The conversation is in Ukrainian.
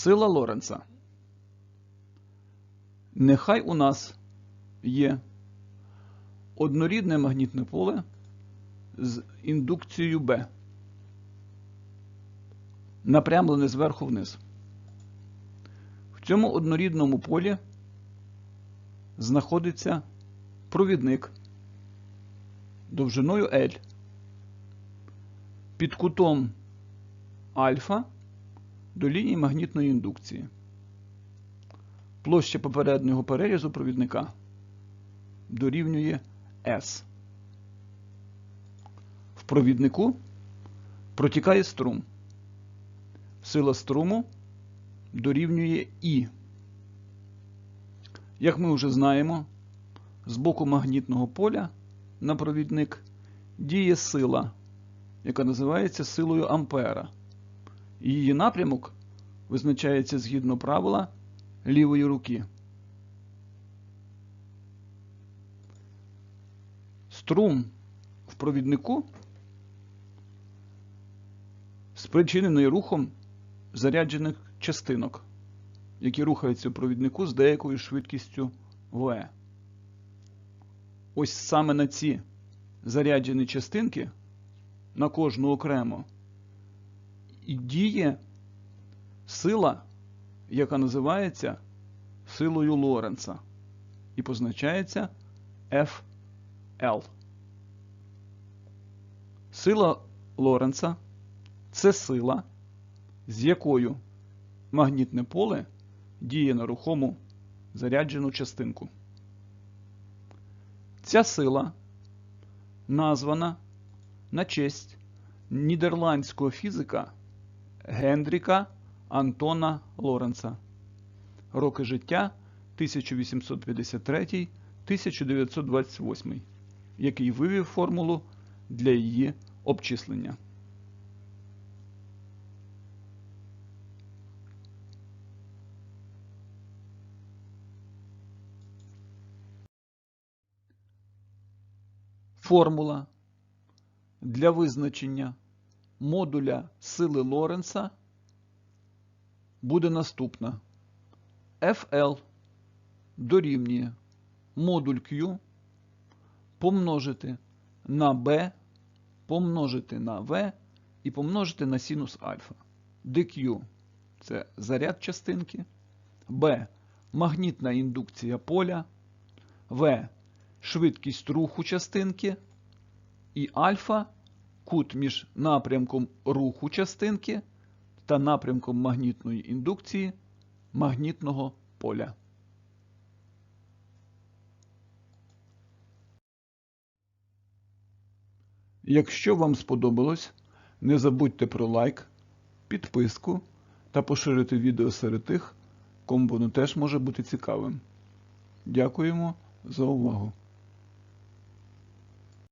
Сила Лоренца. Нехай у нас є однорідне магнітне поле з індукцією B, напрямлене зверху вниз. В цьому однорідному полі знаходиться провідник довжиною L під кутом альфа до лінії магнітної індукції. Площа попереднього перерізу провідника дорівнює S. В провіднику протікає струм. Сила струму дорівнює І. Як ми вже знаємо, з боку магнітного поля на провідник діє сила, яка називається силою Ампера. Її напрямок визначається згідно правила лівої руки. Струм в провіднику спричинений рухом заряджених частинок, які рухаються в провіднику з деякою швидкістю v. Ось саме на ці заряджені частинки, на кожну окремо, і діє сила, яка називається силою Лоренца і позначається FL. Сила Лоренца це сила, з якою магнітне поле діє на рухому заряджену частинку. Ця сила названа на честь нідерландського фізика Гендріка Антона Лоренца. Роки життя 1853-1928, який вивів формулу для її обчислення. Формула для визначення модуля сили Лоренца буде наступна. FL дорівнює модуль Q помножити на B, помножити на V і помножити на синус альфа. dQ це заряд частинки, B магнітна індукція поля, V швидкість руху частинки і альфа кут між напрямком руху частинки та напрямком магнітної індукції магнітного поля. Якщо вам сподобалось, не забудьте про лайк, підписку та поширити відео серед тих, кому воно теж може бути цікавим. Дякуємо за увагу!